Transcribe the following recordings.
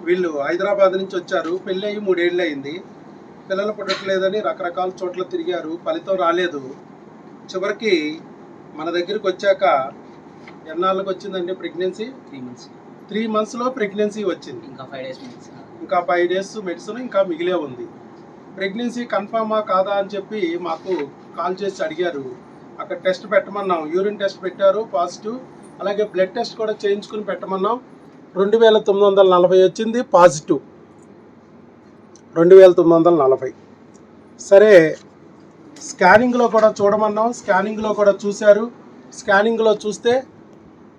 వీళ్ళు హైదరాబాద్ నుంచి వచ్చారు. పెళ్ళి అయ్యి మూడేళ్ళు అయింది. పిల్లలు పుట్టట్లేదని రకరకాల చోట్ల తిరిగారు. ఫలితం రాలేదు. చివరికి మన దగ్గరికి వచ్చాక ఎన్నాళ్ళకి వచ్చిందండి ప్రెగ్నెన్సీ? Three months. త్రీ మంత్స్లో ప్రెగ్నెన్సీ వచ్చింది. ఇంకా ఫైవ్ డేస్ మెడిసిన్ ఇంకా ఫైవ్ డేస్ మెడిసిన్ ఇంకా మిగిలే ఉంది. ప్రెగ్నెన్సీ కన్ఫామా కాదా అని చెప్పి మాకు కాల్ చేసి అడిగారు. అక్కడ టెస్ట్ పెట్టమన్నాం. యూరిన్ టెస్ట్ పెట్టారు పాజిటివ్. అలాగే బ్లడ్ టెస్ట్ కూడా చేయించుకుని పెట్టమన్నాం. రెండు వేల తొమ్మిది వందల నలభై వచ్చింది పాజిటివ్. రెండు వేల తొమ్మిది వందల నలభై. సరే స్కానింగ్లో కూడా చూడమన్నాం స్కానింగ్లో కూడా చూశారు. స్కానింగ్లో చూస్తే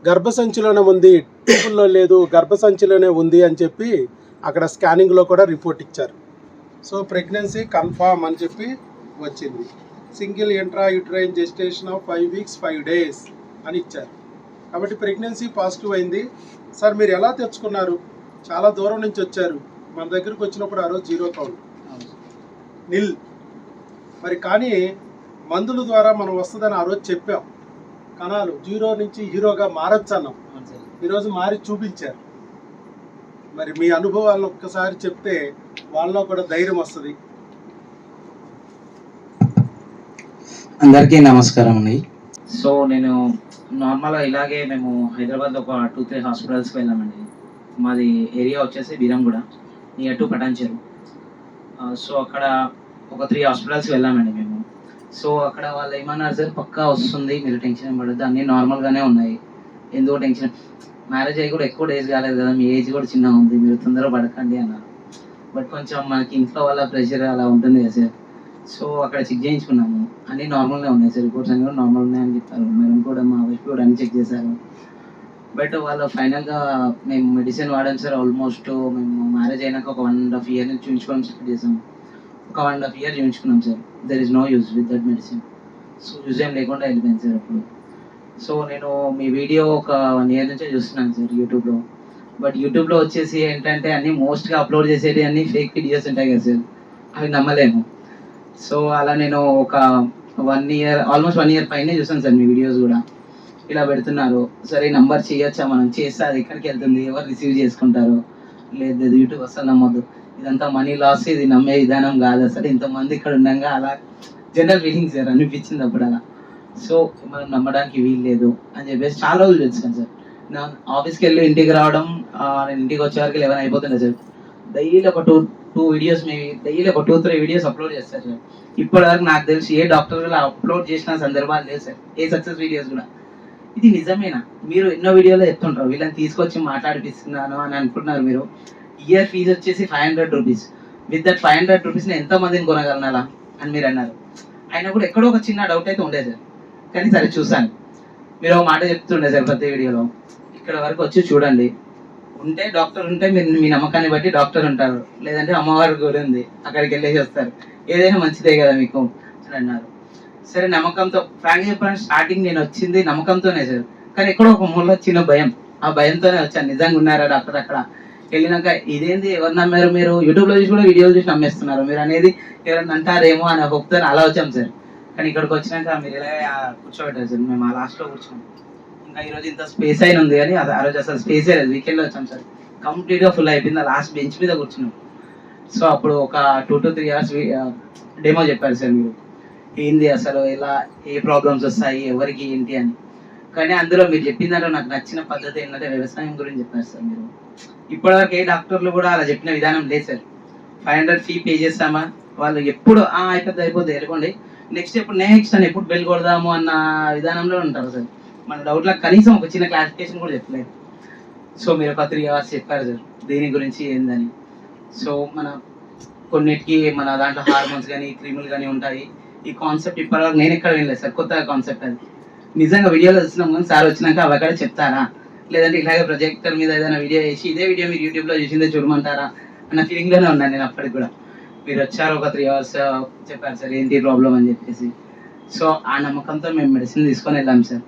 గర్భసంచిలోనే ఉంది టేబుల్లో లేదు గర్భసంచిలోనే ఉంది అని చెప్పి అక్కడ స్కానింగ్లో కూడా రిపోర్ట్ ఇచ్చారు. సో ప్రెగ్నెన్సీ కన్ఫామ్ అని చెప్పి వచ్చింది. Single intra uterine gestation of five weeks five days అని ఇచ్చారు. కాబట్టి ప్రెగ్నెన్సీ పాజిటివ్ అయింది. సార్ మీరు ఎలా తెచ్చుకున్నారు? చాలా దూరం నుంచి వచ్చారు. మన దగ్గరికి వచ్చినప్పుడు ఆ రోజు జీరో కౌంట్ నిల్. మరి కానీ మందుల ద్వారా మనం వస్తుందని ఆ రోజు చెప్పాం. కణాలు జీరో నుంచి హీరోగా మారచ్చు అన్నాం. ఈరోజు మారి చూపించారు. మరి మీ అనుభవాలను ఒక్కసారి చెప్తే వాళ్ళలో కూడా ధైర్యం వస్తుంది. అందరికీ నమస్కారం అండి. సో నేను నార్మల్గా ఇలాగే మేము హైదరాబాద్లో ఒక టూ త్రీ హాస్పిటల్స్కి వెళ్ళామండి. మాది ఏరియా వచ్చేసి Beeramguda near to Patancheru. So అక్కడ ఒక త్రీ హాస్పిటల్స్కి వెళ్ళామండి మేము. సో అక్కడ వాళ్ళు ఏమన్నారు సార్ పక్కా వస్తుంది మీరు టెన్షన్ పడద్దు అన్నీ నార్మల్గానే ఉన్నాయి. ఎందుకో టెన్షన్? మ్యారేజ్ అయ్యి కూడా ఎక్కువ డేస్ కాలేదు కదా మీ ఏజ్ కూడా చిన్న ఉంది మీరు తొందరగా పడకండి అన్నారు. బట్ కొంచెం మనకి ఇంట్లో వల్ల ప్రెషర్ అలా ఉంటుంది కదా సార్. సో అక్కడ చెక్ చేయించుకున్నాము. అన్ని నార్మల్గా ఉన్నాయి. సార్ రిపోర్ట్స్ అన్ని కూడా నార్మల్ ఉన్నాయని చెప్పారు. మేడం కూడా మా వైఫ్ కూడా అన్ని చెక్ చేశారు. బట్ వాళ్ళు ఫైనల్గా మేము మెడిసిన్ వాడాం సార్ ఆల్మోస్ట్ మేము మ్యారేజ్ అయినాక ఒక వన్ అండ్ హాఫ్ ఇయర్ నుంచి చూపించుకోవడం స్టార్ట్ చేసాం ఒక one and half year చూపించుకున్నాం sir. There is no use with that medicine so use ఏం లేకుండా వెళ్ళిపోయింది సార్ అప్పుడు. సో నేను మీ వీడియో ఒక వన్ ఇయర్ నుంచే చూస్తున్నాను సార్ యూట్యూబ్లో బట్ యూట్యూబ్లో వచ్చేసి ఏంటంటే అన్ని మోస్ట్గా అప్లోడ్ చేసేవి అన్ని ఫేక్ వీడియోస్ ఉంటాయి కదా సార్. అవి నమ్మలేము. సో అలా నేను ఒక one year almost one year పైనే చూసాను సార్ మీ వీడియోస్ కూడా. ఇలా పెడుతున్నారు. సరే నంబర్ చేయొచ్చా? మనం చేస్తే అది ఎక్కడికి వెళ్తుంది? ఎవరు రిసీవ్ చేసుకుంటారు? లేదు యూట్యూబ్ అసలు నమ్మద్దు. ఇదంతా మనీ లాస్ ఇది నమ్మే విధానం కాదు. అసలు ఇంతమంది ఇక్కడ ఉండగా అలా జనరల్ ఫీలింగ్ సార్ అనిపించింది అప్పుడు అలా సో మనం నమ్మడానికి వీలు లేదు అని చెప్పేసి చాలా రోజులు వచ్చాను సార్. నా ఆఫీస్కి వెళ్ళి ఇంటికి రావడం నేను ఇంటికి వచ్చే వరకు లెవెన్ అయిపోతుండే సార్. డైలీ ఒక two two videos maybe daily ఒక టూ త్రీ వీడియోస్ అప్లోడ్ చేస్తారు సార్ ఇప్పటి నాకు తెలిసి ఏ డాక్టర్ కూడా అప్లోడ్ చేసిన సందర్భాలు లేదు సార్ ఏ సక్సెస్ వీడియోస్ కూడా. ఇది నిజమేనా? మీరు ఎన్నో వీడియోలో చెప్తుంటారు వీళ్ళని తీసుకొచ్చి మాట్లాడిపిస్తున్నాను అని అనుకుంటున్నారు మీరు. ఇయర్ ఫీజు వచ్చేసి five hundred rupees with that five hundred రూపీస్ని ఎంత మందిని కొనగలనాలా అని మీరు అన్నారు. అయినా కూడా ఎక్కడో ఒక చిన్న డౌట్ అయితే ఉండే సార్ కానీ సరే చూసాను మీరు ఒక మాట చెప్తుండే సార్ ప్రతి వీడియోలో ఇక్కడ వరకు వచ్చి చూడండి. ఉంటే డాక్టర్ ఉంటే మీరు మీ నమ్మకాన్ని బట్టి డాక్టర్ ఉంటారు. లేదంటే అమ్మవారి గుడి ఉంది. అక్కడికి వెళ్ళేసి వస్తారు. ఏదైనా మంచిదే కదా మీకు అని అన్నారు. సరే నమ్మకంతో ఫ్రాంక్ చెప్పాలంటే స్టార్టింగ్ నేను వచ్చింది నమ్మకంతోనే సార్. కానీ ఎక్కడో ఒక మూల చిన్న భయం. ఆ భయంతోనే వచ్చాను. నిజంగా ఉన్నారా డాక్టర్ అక్కడ? వెళ్ళినాక ఇదేంది? ఎవరు నమ్మారు మీరు యూట్యూబ్లో చూసి కూడా వీడియోలు చూసి నమ్మేస్తున్నారు. మీరు అనేది ఎవరైనా అంటారేమో అని హోప్తో అలా వచ్చాం సార్. కానీ ఇక్కడికి వచ్చినాక మీరు ఇలా కూర్చోబెట్టారు సార్. మేము ఆ లాస్ట్లో కూర్చున్నాం. ఇంకా ఈరోజు ఇంత స్పేస్ అయిన ఉంది కానీ అది ఆ రోజు అసలు స్పేస్ లేదు. వీకెండ్లో వచ్చాం సార్. కంప్లీట్గా ఫుల్ అయిపోయింది. లాస్ట్ బెంచ్ మీద కూర్చున్నాం. సో అప్పుడు ఒక two to three hours demo చెప్పారు సార్ మీరు. ఏంది అసలు ఎలా ఏ ప్రాబ్లమ్స్ వస్తాయి? ఎవరికి ఏంటి అని. కానీ అందులో మీరు చెప్పిన దాంట్లో నాకు నచ్చిన పద్ధతి ఏంటంటే వ్యవసాయం గురించి చెప్పారు సార్ మీరు. ఇప్పటివరకు ఏ డాక్టర్లు కూడా అలా చెప్పిన విధానం లేదు sir. Five hundred fee pay చేస్తామా? వాళ్ళు ఎప్పుడు "ఆ, అయిపోద్ది వెళ్ళకండి నెక్స్ట్ ఎప్పుడు నెక్స్ట్ అని ఎప్పుడు బెల్ కొడదాము అన్న విధానంలో ఉంటారు సార్. మన డౌట్లకు కనీసం ఒక చిన్న క్లారిఫికేషన్ కూడా చెప్పలేదు. సో మీరు ఒక త్రీ అవర్స్ చెప్పారు సార్ దేని గురించి ఏందని. సో మన కొన్నిటికి మన దాంట్లో హార్మోన్స్ కానీ క్రీములు కానీ ఉంటాయి. ఈ కాన్సెప్ట్ ఇప్పటివరకు నేను ఎక్కడ వినలేదు సార్ కొత్త కాన్సెప్ట్ అది. నిజంగా వీడియోలో వచ్చినాం కానీ సార్ వచ్చినాక అవి అక్కడ చెప్తారా? లేదంటే ఇలాగే ప్రొజెక్టర్ మీద ఏదైనా వీడియో చేసి ఇదే వీడియో మీరు యూట్యూబ్లో చూసిందే చూడమంటారా? అన్న ఫీలింగ్లోనే ఉన్నాను నేను అప్పటికి కూడా. మీరు వచ్చారు ఒక త్రీ అవర్స్ చెప్పారు సార్ ఏంటి ప్రాబ్లం అని చెప్పేసి. సో ఆ నమ్మకంతో మేము మెడిసిన్ తీసుకొని వెళ్ళాం సార్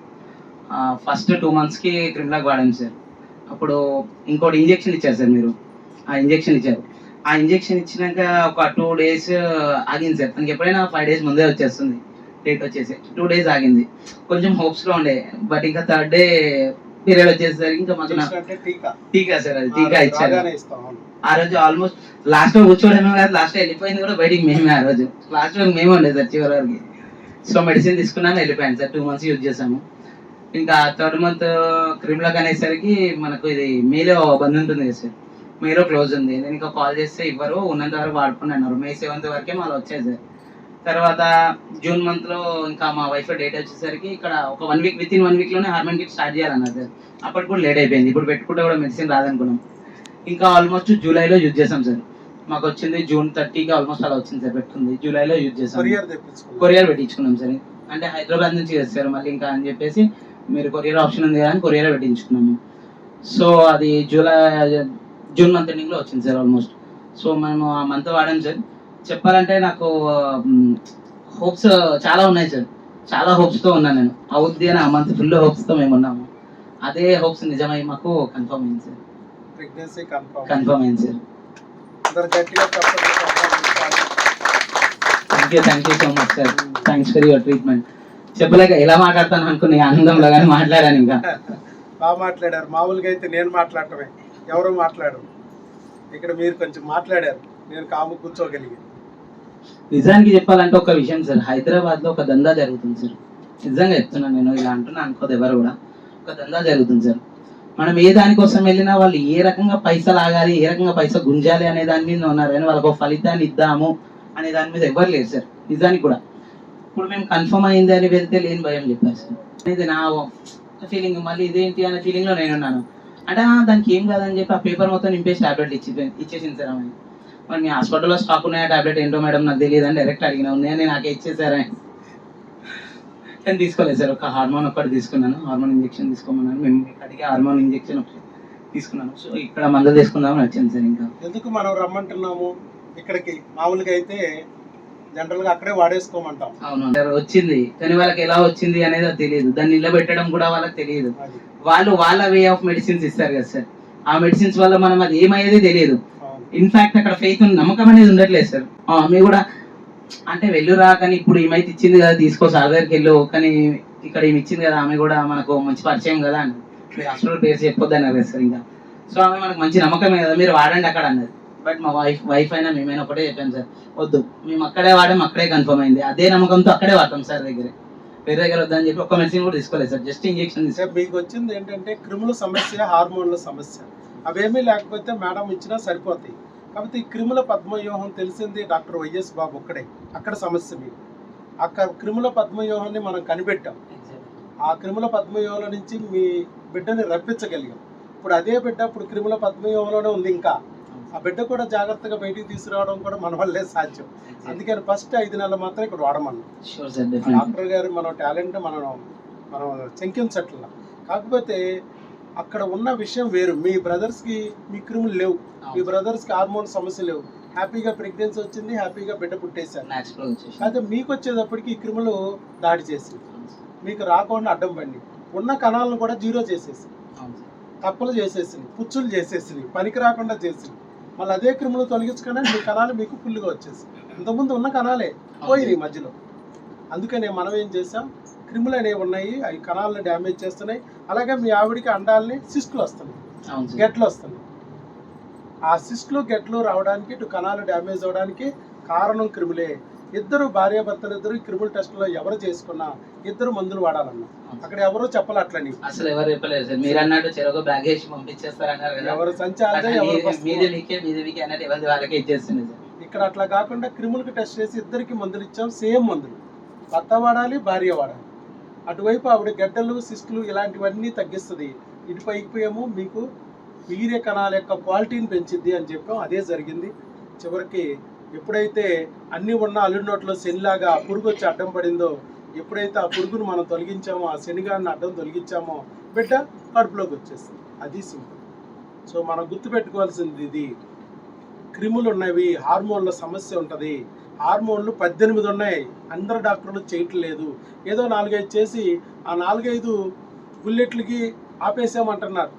ఫస్ట్ టూ మంత్స్కి క్రిమిలాక్ వాడాం సార్. అప్పుడు ఇంకోటి ఇంజెక్షన్ ఇచ్చారు సార్ మీరు. ఆ ఇంజెక్షన్ ఇచ్చారు. ఆ ఇంజెక్షన్ ఇచ్చినాక ఒక టూ డేస్ ఆగింది సార్. తనకి ఎప్పుడైనా ఫైవ్ డేస్ ముందే వచ్చేస్తుంది. డేట్ వచ్చేసి టూ డేస్ ఆగింది. కొంచెం హోప్స్లో ఉండే. బట్ ఇంకా థర్డ్ డే పీరియడ్ వచ్చేసరికి ఇంకా మాకు టీకా. సార్ అది. టీకా ఇచ్చారు. ఆ రోజు ఆల్మోస్ట్ లాస్ట్లో కూర్చోవడమే కాదు లాస్ట్ వెళ్ళిపోయింది కూడా బయటికి మేమే ఆ రోజు. లాస్ట్లో మేమే ఉండే సార్ చివరి వరకు. సో మెడిసిన్ తీసుకున్నాను వెళ్ళిపోయాను సార్. టూ మంత్స్ యూజ్ చేసాము ఇంకా థర్డ్ మంత్ క్రిమ్లకు అనేసరికి మనకు ఇది మేలో బంద్ ఉంటుంది సార్. మేలో క్లోజ్ ఉంది. నేను ఇంకా కాల్ చేస్తే ఇవ్వరు. ఉన్నంత వరకు వాడుకుని అన్నారు. మే సెవెంత్ వరకే మళ్ళీ వచ్చేది సార్. తర్వాత జూన్ మంత్లో ఇంకా మా వైఫ్ డేట్ వచ్చేసరికి ఇక్కడ ఒక one week with in one వీక్లోనే hormone kit start చేయాలన్నారు సార్. అప్పటికి కూడా లేట్ అయిపోయింది. ఇప్పుడు పెట్టుకుంటే కూడా మెడిసిన్ రాదనుకున్నాం. ఇంకా ఆల్మోస్ట్ జూలైలో యూజ్ చేసాం సార్. మాకు వచ్చింది జూన్ థర్టీకి ఆల్మోస్ట్ అలా వచ్చింది సార్ పెట్టుకుంది. జూలైలో యూజ్ చేసాం కొరియర్ పెట్టించుకున్నాం సార్. అంటే హైదరాబాద్ నుంచి చేస్తారు మళ్ళీ ఇంకా అని చెప్పేసి మీరు కొరియర్ ఆప్షన్ ఉంది కదా అని కొరియర్ పెట్టించుకున్నాము. సో అది జూలై జూన్ మంత్ ఎండింగ్లో వచ్చింది సార్ ఆల్మోస్ట్ సో మేము ఆ మంత్ వాడాం సార్. చెప్పాలంటే నాకు హోప్స్ చాలా ఉన్నాయి సార్. చాలా హోప్స్తో ఉన్నాను నేను. అవుద్ది అని ఆ మంత్ ఫుల్ హోప్స్తో మేము ఉన్నాము. అదే హోప్స్ నిజమై మాకు కన్ఫర్మ్ అయింది సార్. ప్రెగ్నెన్సీ కన్ఫర్మ్ కన్ఫర్మ్ అయింది sir. Thank you thank you so much sir thanks for your treatment చెప్పలేక ఎలా మాట్లాడతాను అనుకుని ఆనందంలో కానీ మాట్లాడాను ఇంకా. బాగా మాట్లాడారు. మామూలుగా అయితే నేను మాట్లాడటమే. ఎవరు మాట్లాడరు. ఇక్కడ మీరు కొంచెం మాట్లాడారు. నేను కాము కూర్చోగలిగి నిజానికి చెప్పాలంటే ఒక విషయం సార్ హైదరాబాద్లో ఒక దందా జరుగుతుంది సార్. నిజంగా చెప్తున్నాను నేను ఇలా అంటున్నా అనుకోదు ఎవరు కూడా. ఒక దందా జరుగుతుంది సార్. మనం ఏ దానికోసం వెళ్ళినా వాళ్ళు ఏ రకంగా పైసలు ఆగాలి ఏ రకంగా పైసా గుంజాలి అనే దాని మీద ఉన్నారు. కానీ వాళ్ళకి ఫలితాన్ని ఇద్దాము అనే దాని మీద ఎవరు లేరు సార్. నిజానికి కూడా. ఇప్పుడు మేము కన్ఫర్మ్ అయింది అని వెళ్తే లేని భయం చెప్పేసి. సార్ ఇది నా ఫీలింగ్ మళ్ళీ ఇదేంటి అనే ఫీలింగ్లో నేను ఉన్నాను. అంటే దానికి ఏం కాదని చెప్పి ఆ పేపర్ మొత్తం నింపేసి టాబ్లెట్ ఇచ్చి ఇచ్చేసింది సార్ ఆమె. మరి మీ హాస్పిటల్లో స్టాక్ ఉన్నాయా టాబ్లెట్ ఏంటో మేడం నాకు తెలియదు అని డైరెక్ట్ అడిగిన ఉన్నాయని నాకే ఇచ్చేసారా నేను తీసుకోలేదు సార్ ఒక హార్మోన్ ఒక్కటి తీసుకున్నాను. హార్మోన్ ఇంజెక్షన్ తీసుకోమన్నాను. మేము అడిగి హార్మోన్ ఇంజెక్షన్ ఒకటి తీసుకున్నాను. సో ఇక్కడ మందులు తీసుకుందామని వచ్చాను సార్ ఇంకా. ఎందుకు మనం రమ్మంటున్నాము? ఇక్కడికి మామూలుగా అయితే జనరల్గా అక్కడే వాడేసుకోమంటాం. అవును వచ్చింది. కానీ వాళ్ళకి ఎలా వచ్చింది అనేది తెలియదు. దాన్ని నిలబెట్టడం కూడా వాళ్ళకి తెలియదు. వాళ్ళు వాళ్ళ వే ఆఫ్ మెడిసిన్స్ ఇస్తారు కదా సార్. ఆ మెడిసిన్స్ వల్ల మనం అది ఏమయ్యేది తెలియదు. ఇన్ఫాక్ట్ అక్కడ ఫెయిత్ నమ్మకం అనేది ఉండట్లేదు సార్. ఆమె కూడా అంటే వెళ్ళురా కానీ ఇప్పుడు ఈమైతే ఇచ్చింది కదా తీసుకో సార్ దగ్గరికి వెళ్ళు. కానీ ఇక్కడ ఈమె ఇచ్చింది కదా ఆమె కూడా మనకు మంచి పరిచయం కదా అని. మీరు హాస్పిటల్ పేరు చెప్పొద్దు అన్నారు కదా సార్ ఇంకా. సో ఆమె మనకు మంచి నమ్మకమే కదా. మీరు వాడండి అక్కడ అన్నది. బట్ మా వైఫ్ వైఫ్ అయినా మేమైనా ఒకటే చెప్పాం సార్ వద్దు మేము అక్కడే వాడాం అక్కడే కన్ఫర్మ్ అయింది. అదే నమ్మకంతో అక్కడే వాడతాం సార్ దగ్గరే. వేరే దగ్గర వద్దని చెప్పి ఒక్క మెడిసిన్ కూడా తీసుకోలేదు సార్ జస్ట్ ఇంజెక్షన్ సార్ మీకు వచ్చింది ఏంటంటే క్రిముల సమస్య హార్మోన్ల సమస్య. అవేమీ లేకపోతే మేడం ఇచ్చినా సరిపోతాయి. కాబట్టి ఈ క్రిముల పద్మవ్యూహం తెలిసింది డాక్టర్ వైఎస్ బాబు ఒక్కడే. అక్కడ సమస్య మీకు. అక్కడ క్రిముల పద్మవ్యూహాన్ని మనం కనిపెట్టాం. ఆ క్రిముల పద్మవ్యూహంలో నుంచి మీ బిడ్డని రప్పించగలిగాం. ఇప్పుడు అదే బిడ్డ ఇప్పుడు క్రిముల పద్మవ్యూహంలోనే ఉంది ఇంకా. ఆ బిడ్డ కూడా జాగ్రత్తగా బయటికి తీసుకురావడం కూడా మన వల్లే సాధ్యం. అందుకని ఫస్ట్ ఐదు నెలలు మాత్రం ఇక్కడ వాడమన్నాం డాక్టర్ గారు మన టాలెంట్ మనం మనం శంకించట్ల కాకపోతే అక్కడ ఉన్న విషయం వేరు. మీ బ్రదర్స్కి మీ క్రిములు లేవు. మీ బ్రదర్స్కి హార్మోన్ సమస్య లేవు. హ్యాపీగా ప్రెగ్నెన్సీ వచ్చింది హ్యాపీగా బిడ్డ పుట్టేశారు. అయితే మీకు వచ్చేటప్పటికి ఈ క్రిములు దాడి చేసి మీకు రాకుండా అడ్డం పండి ఉన్న కణాలను కూడా జీరో చేసేసి. తప్పులు చేసేసింది పుచ్చులు చేసేసింది పనికి రాకుండా చేసింది మళ్ళీ అదే క్రిములు తొలగించగానే మీ కణాలు మీకు ఫుల్గా వచ్చేసి ఇంతకుముందు ఉన్న కణాలే పోయినాయి మధ్యలో. అందుకనే మనం ఏం చేసాం క్రిములు అనేవి ఉన్నాయి అవి కణాలను డ్యామేజ్ చేస్తున్నాయి. అలాగే మీ ఆవిడికి అండాలని సిస్టులు వస్తున్నాయి గెట్లు వస్తున్నాయి. ఆ సిస్టులు గెట్లు రావడానికి ఇటు కణాలు డ్యామేజ్ అవడానికి కారణం క్రిములే. ఇద్దరు భార్యాభర్తలు ఇద్దరు ఈ క్రిముల టెస్టులో ఎవరు చేసుకున్నా ఇద్దరు మందులు వాడాలన్నా? అక్కడ ఎవరు చెప్పాలట్లని అసలు ఎవరు చెప్పలేదు సార్. మీరు అన్నట్టు చెరొక బ్యాగ్ వేసి పంపించేస్తారు అన్నారు కదా. ఎవరు సంచాలే అట్లా ఎవరు మీది- వస్తున్నారు. మీది మీకే మీది మీకే అన్నట్టు ఎవరిది వాళ్ళకే ఇచ్చేస్తుంది సార్. ఇక్కడ అట్లా కాకుండా క్రిములకు టెస్ట్ చేసి ఇద్దరికి మందులు ఇచ్చాం సేమ్ మందులు. భర్త వాడాలి భార్య వాడాలి. అటువైపు ఆవిడ గడ్డలు సిస్టులు ఇలాంటివన్నీ తగ్గిస్తుంది. ఇటువైపు ఏమో మీకు వీర్య కణాల యొక్క క్వాలిటీని పెంచిద్ది అని చెప్పాం. అదే జరిగింది. చివరికి ఎప్పుడైతే అన్నీ ఉన్న అల్లుడి నోట్లో శనిలాగా ఆ పురుగు వచ్చి అడ్డం పడిందో ఎప్పుడైతే ఆ పురుగును మనం తొలగించామో ఆ శనిగాన్ని అడ్డం తొలగించామో బిడ్డ కడుపులోకి వచ్చేస్తుంది. అది సింపుల్ సో మనం గుర్తుపెట్టుకోవాల్సింది ఇది. క్రిములు ఉన్నవి హార్మోన్ల సమస్య ఉంటుంది. హార్మోన్లు పద్దెనిమిది ఉన్నాయి. అందరు డాక్టర్లు చేయట్లేదు. ఏదో నాలుగైదు చేసి ఆ నాలుగైదు బుల్లెట్లకి ఆపేసామంటున్నారు.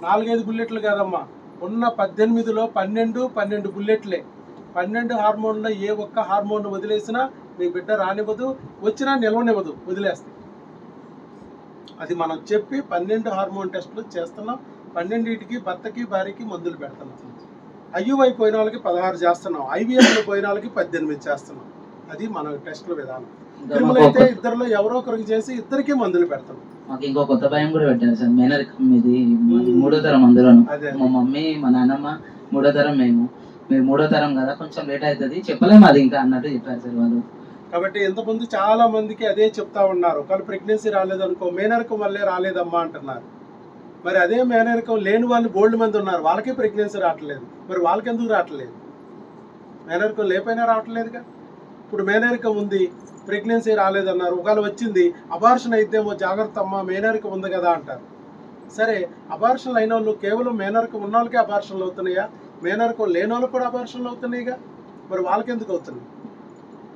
నాలుగైదు బుల్లెట్లు కాదమ్మా. ఉన్న పద్దెనిమిదిలో పన్నెండు పన్నెండు బుల్లెట్లే. పన్నెండు హార్మోన్లో ఏ ఒక్క హార్మోన్ వదిలేసినా మీ బిడ్డ రానివ్వదు వచ్చినా నిలవనివ్వదు వదిలేస్తుంది అది మనం చెప్పి పన్నెండు హార్మోన్ టెస్టులు చేస్తున్నాం. పన్నెండింటికి భర్తకి భార్యకి మందులు పెడుతున్నాం ఐయువై పోయిన వాళ్ళకి పదహారు చేస్తున్నాం. ఐవీఎఫ్లో పోయిన వాళ్ళకి పద్దెనిమిది చేస్తున్నాం. అది మన టెస్టుల విధానం. అయితే ఇద్దరిలో ఎవరో ఒకరికి చేసి ఇద్దరికి మందులు పెడతాం. మాకు ఇంకో కొత్త భయం కూడా పెట్టారు సార్. మేనరికం ఇది. మూడో తరం అందులోను. అదే. మా మమ్మీ మా నాన్నమ్మ మూడో తరం మేము. మీరు మూడో తరం కదా కొంచెం లేట్ అవుతుంది. చెప్పలేము అది ఇంకా అన్నట్టు చెప్పారు సార్ వాళ్ళు. కాబట్టి ఇంతకుముందు చాలా మందికి అదే చెప్తా ఉన్నారు. కానీ ప్రెగ్నెన్సీ రాలేదనుకో మేనరకం వల్లే రాలేదమ్మా అంటున్నారు. మరి అదే మేనరకం లేని వాళ్ళు బోల్డ్ మంది ఉన్నారు. వాళ్ళకే ప్రెగ్నెన్సీ రావట్లేదు. మరి వాళ్ళకి ఎందుకు రావట్లేదు? మేనరకం లేకపోయినా రావట్లేదుగా? ఇప్పుడు మేనరికం ఉంది ప్రెగ్నెన్సీ రాలేదన్నారు ఒకవేళ వచ్చింది అబార్షన్ అయితేమో జాగ్రత్త అమ్మ మేనరికం ఉంది కదా అంటారు. సరే అబార్షన్లు అయిన వాళ్ళు కేవలం మేనరికం ఉన్న వాళ్ళకే అబార్షన్లు అవుతున్నాయా? మేనరికం లేని వాళ్ళకు కూడా అబార్షన్లు అవుతున్నాయిగా? మరి వాళ్ళకి ఎందుకు అవుతున్నాయి?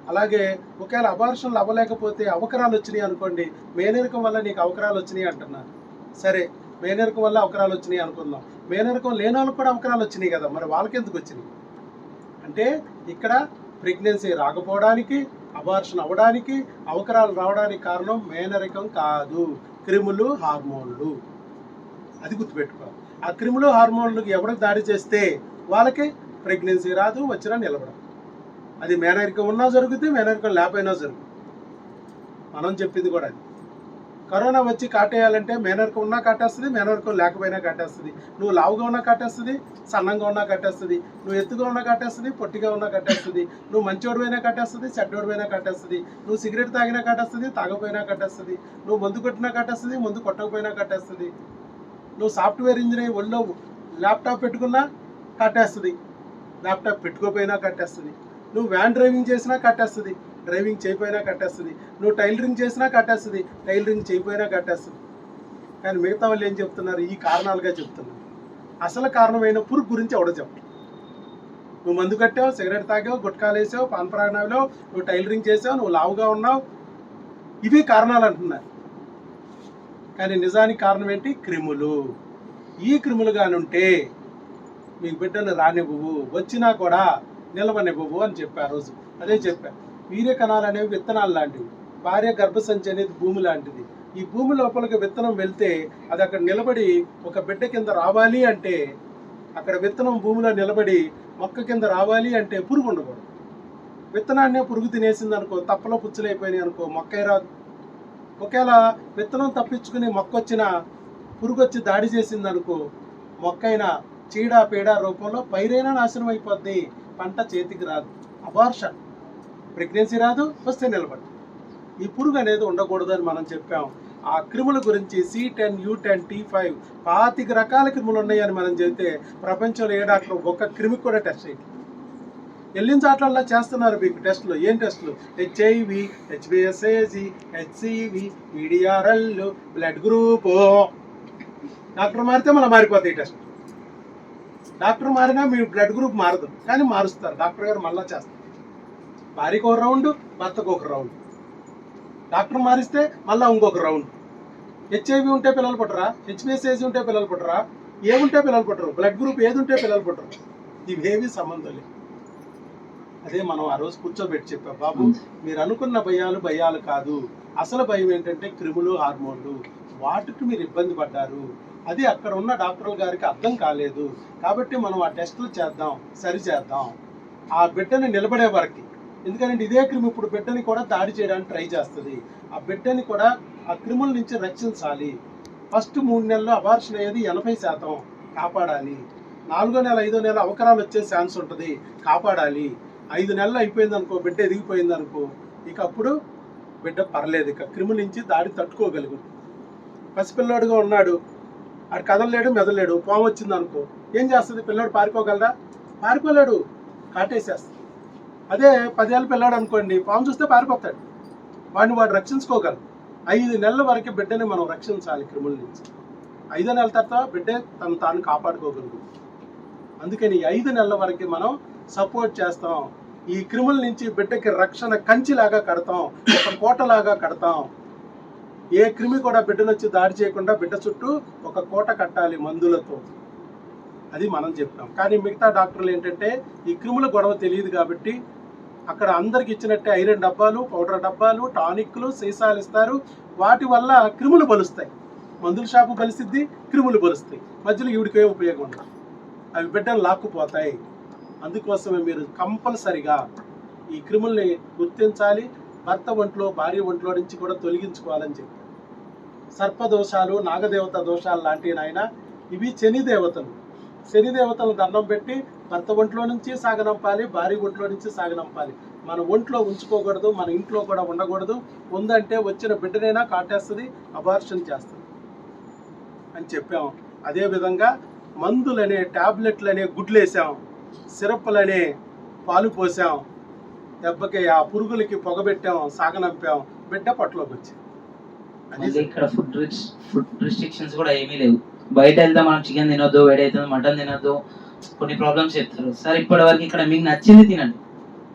అలాగే ఒకవేళ అబార్షన్లు అవ్వలేకపోతే అవకరాలు వచ్చినాయి అనుకోండి మేనరికం వల్ల నీకు అవకరాలు వచ్చినాయి అంటున్నారు. సరే మేనరికం వల్ల అవకరాలు వచ్చినాయి అనుకుందాం. మేనరికం లేని వాళ్ళకి కూడా అవకరాలు వచ్చినాయి కదా మరి వాళ్ళకి ఎందుకు వచ్చినాయి? అంటే ఇక్కడ ప్రెగ్నెన్సీ రాకపోవడానికి అబార్షన్ అవ్వడానికి అవకరాలు రావడానికి కారణం మేనరికం కాదు. క్రిములు హార్మోన్లు. అది గుర్తుపెట్టుకోవాలి ఆ క్రిములు హార్మోన్లకు ఎవరికి దాడి చేస్తే వాళ్ళకి ప్రెగ్నెన్సీ రాదు వచ్చినా నిలబడం అది మేనరిక ఉన్నా జరుగుతుంది మేనరికం లేకపోయినా జరుగుతుంది మనం చెప్పింది కూడా అది. కరోనా వచ్చి కాటేయాలంటే మేనరికం ఉన్నా కాటేస్తుంది మేనరికం లేకపోయినా కాటేస్తుంది. నువ్వు లావుగా ఉన్నా కాటేస్తుంది సన్నంగా ఉన్నా కట్టేస్తుంది నువ్వు ఎత్తుగా ఉన్నా కట్టేస్తుంది పొట్టిగా ఉన్నా కట్టేస్తుంది నువ్వు మంచోడిపోయినా కట్టేస్తుంది చెడ్డోడిపోయినా కట్టేస్తుంది నువ్వు సిగరెట్ తాగినా కట్టేస్తుంది తాగపోయినా కట్టేస్తుంది నువ్వు మందు కొట్టినా కట్టేస్తుంది మందు కొట్టకపోయినా కట్టేస్తుంది నువ్వు సాఫ్ట్వేర్ ఇంజనీర్ ఒళ్ళో ల్యాప్టాప్ పెట్టుకున్నా కట్టేస్తుంది. ల్యాప్టాప్ పెట్టుకోపోయినా కట్టేస్తుంది. నువ్వు వ్యాన్ డ్రైవింగ్ చేసినా కట్టేస్తుంది. డ్రైవింగ్ చేయపోయినా కట్టేస్తుంది. నువ్వు టైలరింగ్ చేసినా కట్టేస్తుంది. టైలరింగ్ చేయపోయినా కట్టేస్తుంది. కానీ మిగతా వాళ్ళు ఏం చెప్తున్నారు? ఈ కారణాలుగా చెప్తున్నారు. అసలు కారణమైన పురుగు గురించి ఎవడో చెప్పు నువ్వు మందు కట్టావు సిగరెట్ తాగావు గుట్కాలు వేసావు పాన్ ప్రాణాలు నువ్వు టైలరింగ్ చేసావు నువ్వు లావుగా ఉన్నావు. ఇవి కారణాలు అంటున్నారు. కానీ నిజానికి కారణం ఏంటి? క్రిములు. ఈ క్రిములు కానుంటే మీ బిడ్డలు రానివ్వవు వచ్చినా కూడా నిలవనివ్వవు అని చెప్పారు రోజు అదే చెప్పారు వీర్య కణాలు అనేవి విత్తనాలు లాంటివి. భార్య గర్భసంచి అనేది భూమి లాంటిది. ఈ భూమి లోపలికి విత్తనం వెళ్తే అది అక్కడ నిలబడి ఒక బిడ్డ కింద రావాలి అంటే అక్కడ విత్తనం భూమిలో నిలబడి మొక్క కింద రావాలి అంటే పురుగు ఉండకూడదు. విత్తనాన్నే పురుగు తినేసింది అనుకో తప్పలో పుచ్చులైపోయినాయి అనుకో మొక్క రాదు. ఒకవేళ విత్తనం తప్పించుకుని మొక్క వచ్చిన పురుగు వచ్చి దాడి చేసింది అనుకో మొక్కైనా చీడ పీడ రూపంలో పైరైనా నాశనం అయిపోద్ది. పంట చేతికి రాదు. అబార్షన్ ప్రెగ్నెన్సీ రాదు వస్తే నిలబడి ఈ పురుగు అనేది ఉండకూడదని మనం చెప్పాం. ఆ క్రిముల గురించి C ten U ten T five పాతిక రకాల క్రిములు ఉన్నాయని మనం చెబితే ప్రపంచంలో ఏ డాక్టర్ ఒక్క క్రిమికి కూడా టెస్ట్ చేయట్లేదు. వెళ్ళిన చాట్లల్లా చేస్తున్నారు మీకు టెస్టులు. ఏం టెస్టులు? HIV హెచ్బిఎస్ఏజి HCV VDRL blood group doctor మారితే మళ్ళీ మారిపోతాయి టెస్ట్ డాక్టర్ మారినా మీ బ్లడ్ గ్రూప్ మారదు. కానీ మారుస్తారు. డాక్టర్ గారు మళ్ళీ చేస్తారు. భార్యకు ఒక రౌండ్ భర్తకు ఒక రౌండ్. డాక్టర్ మారిస్తే మళ్ళీ ఇంకొక రౌండ్. హెచ్ఐవి ఉంటే పిల్లలు పుట్టరా? హెచ్బిఎస్ఏజి ఉంటే పిల్లలు పుట్టరా? ఏముంటే పిల్లలు పుట్టరు. బ్లడ్ గ్రూప్ ఏది ఉంటే పిల్లలు పుట్టరు. ఇవేవి సంబంధం లేదు అదే మనం ఆ రోజు కూర్చోబెట్టి చెప్పాం బాబు మీరు అనుకున్న భయాలు భయాలు కాదు. అసలు భయం ఏంటంటే క్రిములు హార్మోన్లు. వాటికి మీరు ఇబ్బంది పడ్డారు. అది అక్కడ ఉన్న డాక్టర్ గారికి అర్థం కాలేదు. కాబట్టి మనం ఆ టెస్టులు చేద్దాం సరి చేద్దాం. ఆ బిడ్డని నిలబడే వరకు. ఎందుకంటే ఇదే క్రిమి ఇప్పుడు బిడ్డని కూడా దాడి చేయడానికి ట్రై చేస్తుంది. ఆ బిడ్డని కూడా ఆ క్రిముల నుంచి రక్షించాలి. ఫస్ట్ మూడు నెలలు అబార్షన్ అయ్యేది ఎనభై శాతం కాపాడాలి. నాలుగో నెల ఐదో నెల అవకరాలు వచ్చే ఛాన్స్ ఉంటుంది కాపాడాలి. ఐదు నెలలు అయిపోయింది అనుకో బిడ్డ ఎదిగిపోయింది అనుకో ఇక అప్పుడు బిడ్డ పర్లేదు. ఇక క్రిముల నుంచి దాడి తట్టుకోగలుగు పసిపిల్లాడుగా ఉన్నాడు. ఆడు కదలలేడు మెదలేడు పాము వచ్చింది అనుకో ఏం చేస్తుంది? పిల్లాడు పారిపోగలరా పారిపోలేడు. కాటేసేస్తుంది. అదే పదేళ్ళ పిల్లాడు అనుకోండి పాము చూస్తే పారిపోతాడు. వాడిని వాడు రక్షించుకోగలరు ఐదు నెలల వరకు బిడ్డని మనం రక్షించాలి క్రిముల నుంచి. ఐదు నెలల తర్వాత బిడ్డ తను తాను కాపాడుకోగలరు అందుకని ఐదు నెలల వరకు మనం సపోర్ట్ చేస్తాం. ఈ క్రిముల నుంచి బిడ్డకి రక్షణ కంచిలాగా కడతాం. ఒక కోటలాగా కడతాం. ఏ క్రిమి కూడా బిడ్డను వచ్చి దాడి చేయకుండా బిడ్డ చుట్టూ ఒక కోట కట్టాలి మందులతో. అది మనం చెప్తాం. కానీ మిగతా డాక్టర్లు ఏంటంటే ఈ క్రిముల గొడవ తెలియదు కాబట్టి అక్కడ అందరికి ఇచ్చినట్టే ఐరన్ డబ్బాలు పౌడర్ డబ్బాలు టానిక్లు సీసాలు ఇస్తారు. వాటి వల్ల క్రిములు బలుస్తాయి. మందుల షాపు బలిసిద్ది క్రిములు బలుస్తాయి. మధ్యలో ఈవిడికే ఉపయోగం ఉండదు. అవి బిడ్డలు లాక్కుపోతాయి. అందుకోసమే మీరు కంపల్సరిగా ఈ క్రిముల్ని గుర్తించాలి భర్త ఒంట్లో భార్య ఒంట్లో నుంచి కూడా తొలగించుకోవాలని చెప్పి సర్పదోషాలు నాగదేవత దోషాలు లాంటివి నాయన ఇవి శనిదేవతలు శనిదేవతలు దండం పెట్టి భర్త ఒంట్లో నుంచి సాగనంపాలి భార్య ఒంట్లో నుంచి సాగనంపాలి. మన ఒంట్లో ఉంచుకోకూడదు మన ఇంట్లో కూడా ఉండకూడదు. ఉందంటే వచ్చిన బిడ్డనైనా కాటేస్తుంది అబార్షన్ చేస్తుంది. అని చెప్పాం అదేవిధంగా మందులనే టాబ్లెట్లనే గుడ్లేసాం సిరప్లనే పాలు పోసాం దెబ్బకి ఆ పురుగులకి పొగబెట్టాం సాగనంపాం బిడ్డ పొట్టలోకి వచ్చింది. మళ్ళీ అది ఇక్కడ ఫుడ్ ఫుడ్ రిస్ట్రిక్షన్స్ కూడా ఏమీ లేవు. బయట వెళ్తే మనం చికెన్ తినొద్దు వేడవుతుంది మటన్ తినొద్దు కొన్ని ప్రాబ్లమ్స్ చెప్తారు. సార్ ఇప్పటి వరకు ఇక్కడ మీకు నచ్చింది తినండి.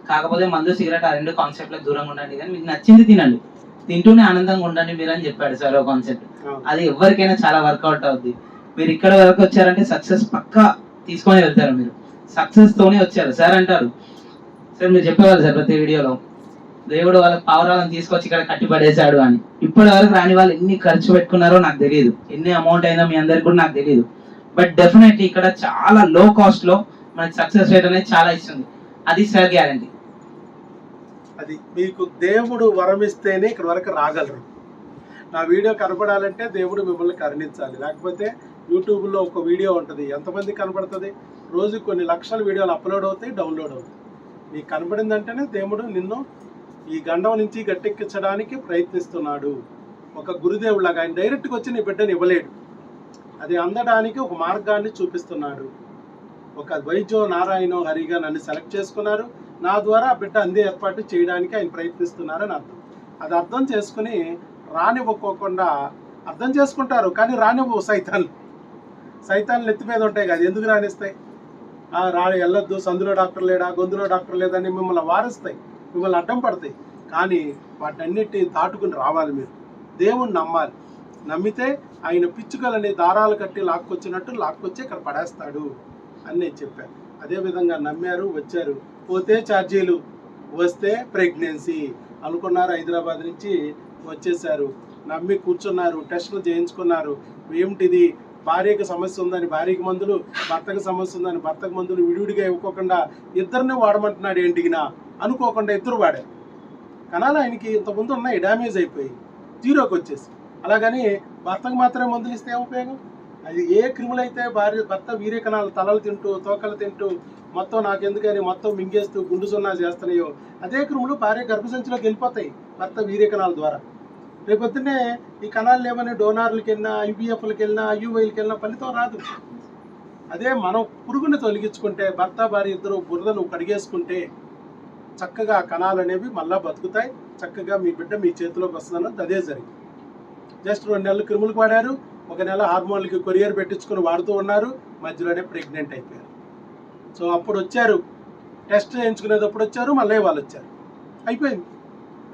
కాకపోతే మందు సిగరెట్ ఆ రెండు కాన్సెప్ట్లకు దూరంగా ఉండండి. కానీ మీకు నచ్చింది తినండి. తింటూనే ఆనందంగా ఉండండి మీరు అని చెప్పాడు సార్ ఒక కాన్సెప్ట్ అది ఎవరికైనా చాలా వర్కౌట్ అవుద్ది. మీరు ఇక్కడ వరకు వచ్చారంటే సక్సెస్ పక్కా తీసుకొని వెళ్తారు మీరు. సక్సెస్ తోనే వచ్చారు. సార్ అంటారు సార్ మీరు చెప్పేవాళ్ళు సార్ ప్రతి వీడియోలో. దేవుడు వాళ్ళ పావురాలను తీసుకొచ్చి ఇక్కడ కట్టి పడేశాడు అని. ఇప్పటి వరకు రాని వాళ్ళు ఎన్ని ఖర్చు పెట్టుకున్నారో నాకు తెలియదు ఎన్ని అమౌంట్ అయిందో మీ అందరికి కూడా నాకు తెలియదు బట్ డెఫినెట్లీ ఇక్కడ చాలా లో కాస్ట్లో మనకి సక్సెస్ రేట్ అనేది చాలా ఇస్తుంది. అది సార్ గ్యారంటీ అది మీకు దేవుడు వరమిస్తేనే ఇక్కడ వరకు రాగలరు. నా వీడియో కనపడాలంటే దేవుడు మిమ్మల్ని కరుణించాలి. లేకపోతే యూట్యూబ్లో ఒక వీడియో ఉంటుంది. ఎంతమంది కనపడుతుంది? రోజు కొన్ని లక్షల వీడియోలు అప్లోడ్ అవుతాయి డౌన్లోడ్ అవుతాయి. నీకు కనపడిందంటేనే దేవుడు నిన్ను ఈ గండం నుంచి గట్టెక్కించడానికి ప్రయత్నిస్తున్నాడు. ఒక గురుదేవులాగా ఆయన డైరెక్ట్గా వచ్చి నీ బిడ్డని ఇవ్వలేడు. అది అందడానికి ఒక మార్గాన్ని చూపిస్తున్నాడు. ఒక వైద్యో నారాయణో హరిగా నన్ను సెలెక్ట్ చేసుకున్నారు. నా ద్వారా ఆ బిడ్డ అందే ఏర్పాటు చేయడానికి ఆయన ప్రయత్నిస్తున్నారని అర్థం. అది అర్థం చేసుకుని రానివ్వకోకుండా అర్థం చేసుకుంటారు. కానీ రానివ్వవు సైతాన్లు సైతాన్లు ఎత్తి మీద ఉంటాయి కదా ఎందుకు రానిస్తాయి? రాడు రా వెళ్ళొద్దు సందులో డాక్టర్ లేడా గొంతులో డాక్టర్ లేదని మిమ్మల్ని వారిస్తాయి మిమ్మల్ని అడ్డం పడతాయి. కానీ వాటన్నిటిని దాటుకుని రావాలి మీరు. దేవుణ్ణి నమ్మాలి. నమ్మితే ఆయన పిచ్చుకలని దారాలు కట్టి లాక్కొచ్చినట్టు లాక్కొచ్చి ఇక్కడ పడేస్తాడు అని నేను చెప్పాను. అదేవిధంగా నమ్మారు వచ్చారు. పోతే ఛార్జీలు వస్తే ప్రెగ్నెన్సీ. అనుకున్నారు హైదరాబాద్ నుంచి వచ్చేసారు. నమ్మి కూర్చున్నారు టెస్టులు చేయించుకున్నారు. ఏమిటిది? భార్యకు సమస్య ఉందని భార్యకు మందులు భర్తకి సమస్య ఉందని భర్తకు మందులు విడివిడిగా ఇవ్వకుండా ఇద్దరిని వాడమంటున్నాడు ఏంటిగినా అనుకోకుండా ఇద్దరు వాడారు. కణాలు ఆయనకి ఇంతకుముందు ఉన్నాయి డ్యామేజ్ అయిపోయి జీరోకి వచ్చేసి. అలాగని భర్తకు మాత్రమే మందులు ఇస్తే ఏం ఉపయోగం? అది ఏ క్రిములు అయితే భార్య భర్త వీరే కణాలు తలలు తింటూ తోకలు తింటూ మొత్తం నాకెందుకని మొత్తం మింగేస్తూ గుండు సున్నా చేస్తున్నాయో అదే క్రిములు భార్య గర్భసంచిలోకి వెళ్ళిపోతాయి భర్త వీరే కణాల ద్వారా. రేపొద్దునే ఈ కణాలు లేవని డోనార్లకి వెళ్ళినా ఐబిఎఫ్లకి వెళ్ళినా ఐయువైలకి వెళ్ళినా ఫలితం రాదు. అదే మనం పురుగుని తొలగించుకుంటే భర్త భార్య ఇద్దరు బురదను కడిగేసుకుంటే చక్కగా కణాలు అనేవి మళ్ళీ బతుకుతాయి. చక్కగా మీ బిడ్డ మీ చేతిలోకి వస్తుందన్నది అదే జరిగింది. జస్ట్ రెండు నెలలు క్రిములకు వాడారు. ఒక నెల హార్మోన్లకి కొరియర్ పెట్టించుకుని వాడుతూ ఉన్నారు. మధ్యలోనే ప్రెగ్నెంట్ అయిపోయారు. సో అప్పుడు వచ్చారు. టెస్ట్ చేయించుకునేటప్పుడు వచ్చారు. మళ్ళీ వాళ్ళు వచ్చారు. అయిపోయింది.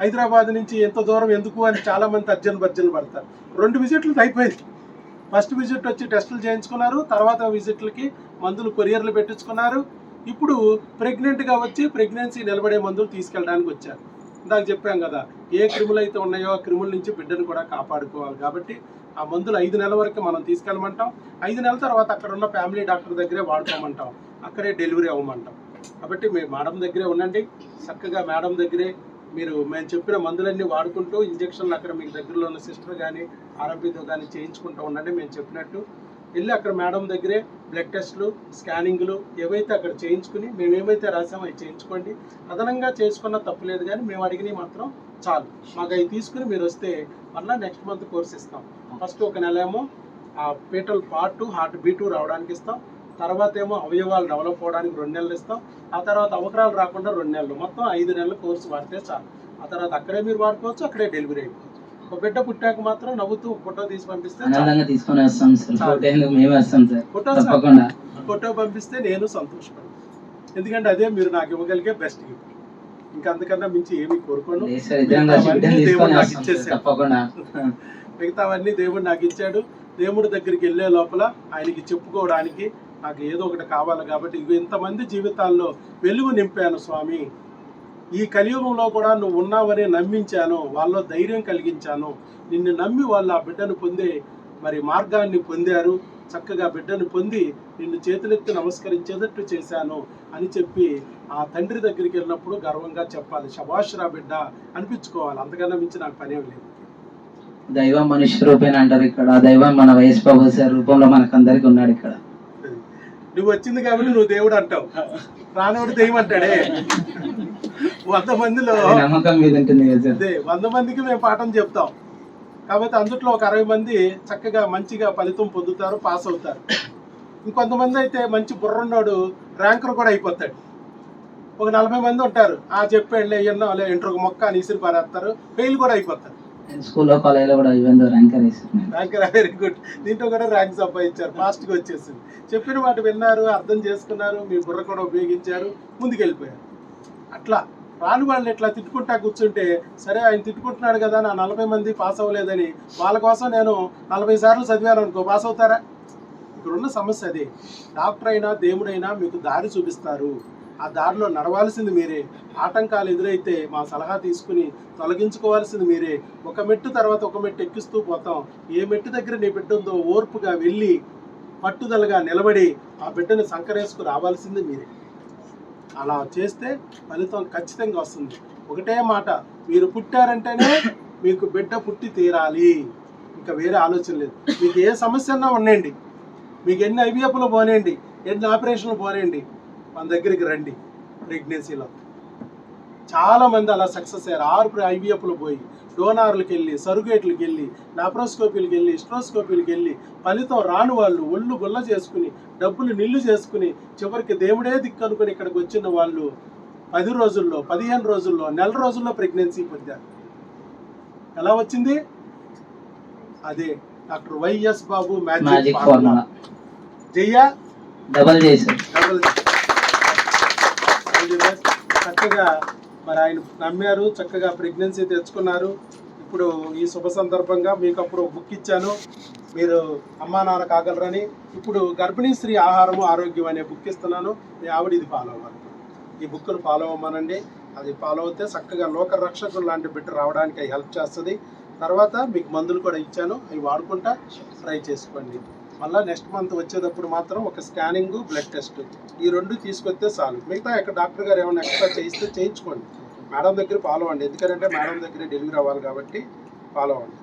హైదరాబాద్ నుంచి ఎంత దూరం ఎందుకు అని చాలామంది తర్జన భర్జన పడతారు. రెండు విజిట్లు అయిపోయింది. ఫస్ట్ విజిట్ వచ్చి టెస్టులు చేయించుకున్నారు. తర్వాత విజిట్లకి మందులు కొరియర్లు పెట్టించుకున్నారు. ఇప్పుడు ప్రెగ్నెంట్గా వచ్చి ప్రెగ్నెన్సీ నిలబడే మందులు తీసుకెళ్ళడానికి వచ్చారు. ఇందాక చెప్పాం కదా ఏ క్రిములు అయితే ఉన్నాయో ఆ క్రిముల నుంచి బిడ్డను కూడా కాపాడుకోవాలి. కాబట్టి ఆ మందులు ఐదు నెలల వరకు మనం తీసుకెళ్ళమంటాం. ఐదు నెలల తర్వాత అక్కడ ఉన్న ఫ్యామిలీ డాక్టర్ దగ్గరే వాడుకోమంటాం. అక్కడే డెలివరీ అవ్వమంటాం. కాబట్టి మీ మేడం దగ్గరే ఉండండి. చక్కగా మేడం దగ్గరే మీరు మేము చెప్పిన మందులన్నీ వాడుకుంటూ ఇంజక్షన్లు అక్కడ మీకు దగ్గరలో ఉన్న సిస్టర్ కానీ ఆర్ఎంపీతో కానీ చేయించుకుంటూ ఉండండి మేము చెప్పినట్టు. వెళ్ళి అక్కడ మేడం దగ్గరే బ్లడ్ టెస్ట్లు స్కానింగ్లు ఏవైతే అక్కడ చేయించుకుని మేము ఏమైతే రాసామో అవి చేయించుకోండి. అదనంగా చేసుకున్న తప్పులేదు కానీ మేము అడిగినవి మాత్రం చాలు. మాకు అవి తీసుకుని మీరు వస్తే మళ్ళీ నెక్స్ట్ మంత్ కోర్స్ ఇస్తాం. ఫస్ట్ ఒక నెల ఏమో ఆ పీటల్ పార్ట్ హార్ట్ బీటు రావడానికి ఇస్తాం. తర్వాత ఏమో అవయవాలు డెవలప్ అవడానికి రెండు నెలలు ఇస్తాం. ఆ తర్వాత అవకరాలు రాకుండా రెండు నెలలు. మొత్తం ఐదు నెలల కోర్సు వాడితే చాలు. ఆ తర్వాత అక్కడే మీరు వాడుకోవచ్చు అక్కడే డెలివరీ అయిపోవచ్చు. ఒక బిడ్డ పుట్టాక మాత్రం నవ్వుతూ ఫోటో తీసి పంపిస్తే తీసుకొని వస్తాం సార్. ఫోటో ఫోటో పంపిస్తే నేను సంతోషపడతాను ఎందుకంటే అదే మీరు నాకు ఇవ్వగలిగే బెస్ట్ గిఫ్ట్ ఇంకా అంతకన్నా మించి ఏమీ కోరుకోను. సార్ తప్పకుండా. మిగతావన్నీ దేవుడు నాకు ఇచ్చాడు. దేవుడి దగ్గరికి వెళ్ళే లోపల ఆయనకి చెప్పుకోవడానికి నాకు ఏదో ఒకటి కావాలి కాబట్టి ఇవి ఇంతమంది జీవితాల్లో వెలుగు నింపాను స్వామి. ఈ కలియుగంలో కూడా నువ్వు ఉన్నావని నమ్మించాను వాళ్ళలో ధైర్యం కలిగించాను. నిన్ను నమ్మి వాళ్ళు ఆ బిడ్డను పొందే మరి మార్గాన్ని పొందారు. చక్కగా బిడ్డను పొంది నిన్ను చేతులెత్తి నమస్కరించేటట్టు చేశాను అని చెప్పి ఆ తండ్రి దగ్గరికి వెళ్ళినప్పుడు గర్వంగా చెప్పాలి. శభాష్రా బిడ్డ అనిపించుకోవాలి. అంతకన్నా మించి నాకు పనేం లేదు. దైవం మనుష్య రూపేణ అంటారు ఇక్కడ. దైవం మన వైఎస్ బాబు రూపంలో మనకందరికీ ఉన్నాడు ఇక్కడ. నువ్వు వచ్చింది కాబట్టి నువ్వు దేవుడు అంటావు. రానోడు దెయ్యం అంటాడే. వంద మందిలో వంద మందికి మేము పాఠం చెప్తాం. కాబట్టి అందుట్లో ఒక అరవై మంది చక్కగా మంచిగా ఫలితం పొందుతారు పాస్ అవుతారు. ఇంకొంతమంది అయితే మంచి బుర్రున్నోడు ర్యాంకర్ కూడా అయిపోతాడు. ఒక నలభై మంది ఉంటారు. ఆ చెప్పేళ్ళే ఎన్నో ఇంటర్ ఒక మొక్క అని ఇసిరి పారేస్తారు. ఫెయిల్ కూడా అయిపోతారు. స్కూల్లో కాలేజీలో కూడా ఈవెన్ ర్యాంకర్ వేసారు ర్యాంకర్ వెరీ గుడ్ దీంట్లో కూడా ర్యాంక్ సంపాదించారు ఫాస్ట్గా వచ్చేసింది. చెప్పిన మాట విన్నారు అర్థం చేసుకున్నారు మీ బుర్ర కూడా ఉపయోగించారు ముందుకెళ్ళిపోయారు. అట్లా రాని వాళ్ళని ఇట్లా తిట్టుకుంటా కూర్చుంటే సరే ఆయన తిట్టుకుంటున్నాడు కదా నా నలభై మంది పాస్ అవ్వలేదని వాళ్ళ కోసం నేను నలభై సార్లు చదివాను అనుకో పాస్ అవుతారా? ఇక్కడ ఉన్న సమస్య అదే. డాక్టర్ అయినా దేవుడైనా మీకు దారి చూపిస్తారు. ఆ దారిలో నడవాల్సింది మీరే. ఆటంకాలు ఎదురైతే మా సలహా తీసుకుని తొలగించుకోవాల్సింది మీరే. ఒక మెట్టు తర్వాత ఒక మెట్టు ఎక్కిస్తూ పోతాం. ఏ మెట్టు దగ్గర నీ బిడ్డ ఉందో ఓర్పుగా వెళ్ళి పట్టుదలగా నిలబడి ఆ బిడ్డని సంకరేసుకు రావాల్సింది మీరే. అలా చేస్తే ఫలితం ఖచ్చితంగా వస్తుంది. ఒకటే మాట మీరు పుట్టారంటేనే మీకు బిడ్డ పుట్టి తీరాలి. ఇంకా వేరే ఆలోచన లేదు. మీకు ఏ సమస్య అన్నా ఉండండి. మీకు ఎన్ని ఐవీఎఫ్లు పోనేయండి ఎన్ని ఆపరేషన్లు పోనేయండి మన దగ్గరికి రండి ప్రెగ్నెన్సీలో. చాలా మంది అలా సక్సెస్ అయ్యారు. ఆరు ఐవీఎఫ్లు పోయి డోనార్లకు వెళ్ళి సరుగేట్లకు వెళ్ళి లాప్రోస్కోపీలకు వెళ్ళి స్ట్రోస్కోపీలకు వెళ్ళి ఫలితం రాని వాళ్ళు ఒళ్ళు గుల్ల చేసుకుని డబ్బులు నిల్లు చేసుకుని చివరికి దేవుడే దిక్కు అనుకుని ఇక్కడికి వచ్చిన వాళ్ళు పది రోజుల్లో పదిహేను రోజుల్లో నెల రోజుల్లో ప్రెగ్నెన్సీ పొందారు. ఎలా వచ్చింది? అదే డాక్టర్ వైఎస్ బాబు మ్యాజిక్ జయ డబల్ చేశారు డబుల్ చక్కగా మరి ఆయన నమ్మారు చక్కగా ప్రెగ్నెన్సీ తెచ్చుకున్నారు. ఇప్పుడు ఈ శుభ సందర్భంగా మీకు అప్పుడు బుక్ ఇచ్చాను. మీరు అమ్మా నాన్న కాగలరని ఇప్పుడు గర్భిణీ స్త్రీ ఆహారము ఆరోగ్యం అనే బుక్ ఇస్తున్నాను. మీ ఆవిడ ఇది ఫాలో అవ్వాలి. ఈ బుక్ను ఫాలో అవ్వమనండి. అది ఫాలో అవుతే చక్కగా లోక రక్షకులు లాంటి బిడ్డ రావడానికి హెల్ప్ చేస్తుంది. తర్వాత మీకు మందులు కూడా ఇచ్చాను. అవి వాడుకుంటా ట్రై చేసుకోండి. మళ్ళీ నెక్స్ట్ మంత్ వచ్చేటప్పుడు మాత్రం ఒక స్కానింగ్ బ్లడ్ టెస్ట్ ఈ రెండు తీసుకొస్తే చాలు. మిగతా ఇక్కడ డాక్టర్ గారు ఏమైనా ఎక్స్ట్రా చేయిస్తే చేయించుకోండి. మేడం దగ్గర ఫాలో అవ్వండి. ఎందుకంటే మేడం దగ్గర డెలివరీ అవ్వాలి కాబట్టి ఫాలో అవ్వండి.